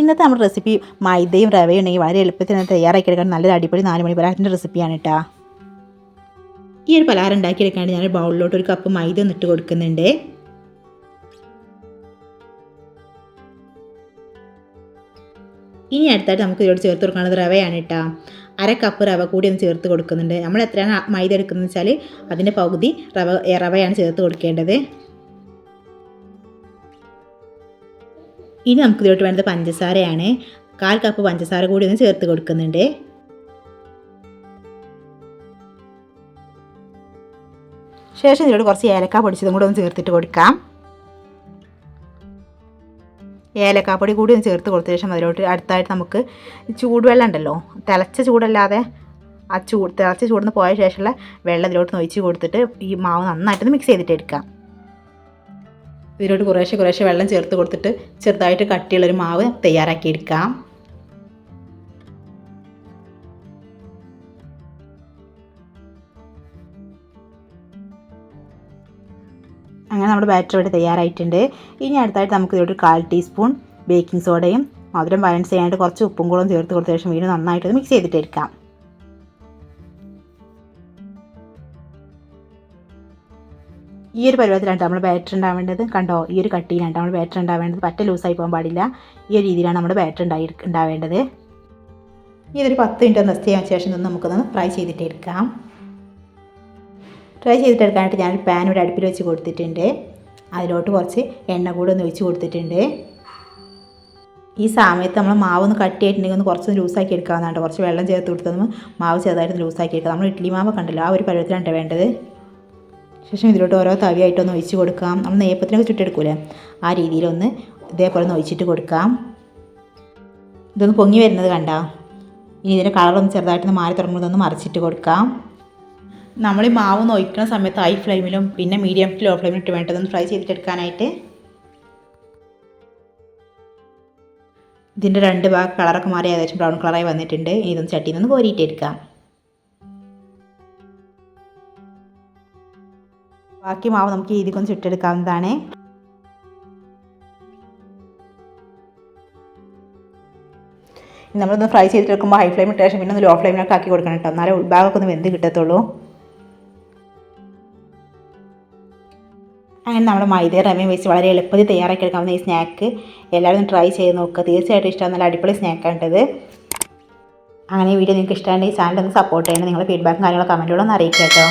ഇന്നത്തെ നമ്മുടെ റെസിപ്പി മൈദയും റവയും ഉണ്ടെങ്കിൽ വളരെ എളുപ്പത്തിൽ തന്നെ തയ്യാറാക്കിയെടുക്കാൻ നല്ലൊരു അടിപൊളി നാല് മണി പലഹാരത്തിന്റെ റെസിപ്പിയാണ് കേട്ടോ ഈ ഒരു പലഹാരം ഉണ്ടാക്കിയെടുക്കാണ്ട് ഞാൻ ബൗളിലോട്ട് ഒരു കപ്പ് മൈദ ഒന്ന് ഇട്ട് കൊടുക്കുന്നുണ്ട്. ഇനി അടുത്തായിട്ട് നമുക്ക് ഇതിലോട്ട് ചേർത്ത് കൊടുക്കുന്നത് റവയാണ് കേട്ടോ അര കപ്പ് റവ കൂടി ഒന്ന് ചേർത്ത് കൊടുക്കുന്നുണ്ട്. നമ്മൾ എത്രയാണ് മൈദ എടുക്കുന്നത് വെച്ചാൽ അതിന്റെ പകുതി റവ റവയാണ് ചേർത്ത് കൊടുക്കേണ്ടത്. ഇനി നമുക്ക് ഇതിലോട്ട് വേണ്ടത് പഞ്ചസാരയാണ്. കാൽ കപ്പ് പഞ്ചസാര കൂടി ഒന്ന് ചേർത്ത് കൊടുക്കുന്നുണ്ട്. ശേഷം ഇതിലോട്ട് കുറച്ച് ഏലക്ക പൊടിച്ചതും കൂടെ ഒന്ന് ചേർത്തിട്ട് കൊടുക്കാം. ഏലക്കാപ്പൊടി കൂടി ഒന്ന് ചേർത്ത് കൊടുത്ത ശേഷം അതിലോട്ട് അടുത്തായിട്ട് നമുക്ക് ചൂടുവെള്ളം ഉണ്ടല്ലോ തിളച്ച ചൂടല്ലാതെ ആ ചൂട് തിളച്ച ചൂടുന്ന് പോയ ശേഷമുള്ള വെള്ളം ഇതിലോട്ട് ഒഴിച്ച് കൊടുത്തിട്ട് ഈ മാവ് നന്നായിട്ടൊന്ന് മിക്സ് ചെയ്തിട്ട് എടുക്കാം. ഇതിലോട്ട് കുറേശ്ശെ കുറേശ്ശെ വെള്ളം ചേർത്ത് കൊടുത്തിട്ട് ചെറുതായിട്ട് കട്ടിയുള്ളൊരു മാവ് തയ്യാറാക്കി എടുക്കാം. അങ്ങനെ നമ്മുടെ ബാറ്റർ ഇവിടെ തയ്യാറായിട്ടുണ്ട്. ഇനി അടുത്തായിട്ട് നമുക്ക് ഇതിലോട്ട് കാൽ ടീസ്പൂൺ ബേക്കിംഗ് സോഡയും മധുരം ബാലൻസ് ചെയ്യാനായിട്ട് കുറച്ച് ഉപ്പും കൂടെ ചേർത്ത് കൊടുത്ത ശേഷം വീണ്ടും നന്നായിട്ട് മിക്സ് ചെയ്തിട്ട് ഈ ഒരു പരുവത്തിലാണ് നമ്മൾ ബാറ്റർ ഉണ്ടാവേണ്ടത്. കണ്ടോ? ഈ ഒരു കട്ടിയിലാണ് നമ്മൾ ബാറ്റർ ഉണ്ടാവേണ്ടത്. പറ്റ ലൂസായി പോകാൻ പാടില്ല. ഈ ഒരു രീതിയിലാണ് നമ്മൾ ബാറ്റർ ഉണ്ടായി ഉണ്ടാവേണ്ടത്. ഇതൊരു പത്ത് മിനിറ്റ് റെസ്റ്റ് ചെയ്യാൻ ശേഷം നമുക്കൊന്ന് ഫ്രൈ ചെയ്തിട്ട് എടുക്കാം. ഫ്രൈ ചെയ്തിട്ട് എടുക്കാനായിട്ട് ഞാൻ പാൻ ഇവിടെ അടുപ്പിൽ വെച്ച് കൊടുത്തിട്ടുണ്ട്. അതിലോട്ട് കുറച്ച് എണ്ണ കൂടെ ഒന്ന് ഒഴിച്ച് കൊടുത്തിട്ടുണ്ട്. ഈ സമയത്ത് നമ്മൾ മാവ് ഒന്ന് കട്ടിയായിട്ടുണ്ടെങ്കിൽ ഒന്ന് കുറച്ച് ലൂസാക്കി എടുക്കാവുന്നതാണ് കുറച്ച് വെള്ളം ചേർത്ത് കൊടുത്തതും മാവ് ചെറുതായിട്ട് ലൂസാക്കി എടുക്കാം. നമ്മൾ ഇഡ്ഡലി മാവ് കണ്ടല്ലോ ആ ഒരു പരുവത്തിലാണ് വേണ്ടത്. ശേഷം ഇതിലോട്ട് ഓരോ തവിയായിട്ടൊന്ന് ഒഴിച്ച് കൊടുക്കാം. നമ്മൾ നെയ്യപ്പത്തിനൊക്കെ ചുട്ടെടുക്കൂലേ? ആ രീതിയിലൊന്ന് ഇതേപോലെ ഒന്ന് ഒഴിച്ചിട്ട് കൊടുക്കാം. ഇതൊന്ന് പൊങ്ങി വരുന്നത് കണ്ട? ഇനി ഇതിന്റെ കളറൊന്ന് ചെറുതായിട്ടൊന്ന് മാറി തുടങ്ങുന്നതൊന്ന് മറിച്ചിട്ട് കൊടുക്കാം. നമ്മൾ ഈ മാവ് നോയിക്കുന്ന സമയത്ത് ഹൈ ഫ്ലെയിമിലും പിന്നെ മീഡിയം ലോ ഫ്ലെയിമിലും ഇട്ട് വേണ്ടതൊന്ന് ഫ്രൈ ചെയ്തിട്ടെടുക്കാനായിട്ട് ഇതിന്റെ രണ്ട് ഭാഗം കളറൊക്കെ മാറി ഏകദേശം ബ്രൗൺ കളറായി വന്നിട്ടുണ്ട്. ഇതൊന്ന് ചട്ടിയിൽ നിന്ന് കോരിയിട്ടെടുക്കാം ബാക്കി മാവ് നമുക്ക് രീതിക്കൊന്ന് ചുട്ടെടുക്കാവുന്നതാണ്. നമ്മളൊന്ന് ഫ്രൈ ചെയ്തിട്ടെടുക്കുമ്പോൾ ഹൈ ഫ്ലെയിമിൽ ശേഷം പിന്നെ ഒന്ന് ലോ ഫ്ലെയിമിലൊക്കെ ആക്കി കൊടുക്കണം കേട്ടോ. എന്നാലേ ഉൾഭാഗമൊക്കെ ഒന്ന് വെന്ത് കിട്ടത്തുള്ളൂ. അങ്ങനെ നമ്മുടെ മൈദ റമ്യം വെച്ച് വളരെ എളുപ്പത്തിൽ തയ്യാറാക്കി എടുക്കാവുന്ന ഈ സ്നാക്ക് എല്ലാവരും ട്രൈ ചെയ്ത് നോക്കുക തീർച്ചയായിട്ടും ഇഷ്ടം നല്ല അടിപൊളി ഇത്. അങ്ങനെ ഈ വീഡിയോ നിങ്ങൾക്ക് ഇഷ്ടമാണെങ്കിൽ ഈ ചാനൽ ഒന്ന് സപ്പോർട്ട് ചെയ്യണം. നിങ്ങളുടെ ഫീഡ്ബാക്കും കാര്യങ്ങളൊക്കെ കമന്റുകളൊന്നും അറിയിക്കാം കേട്ടോ.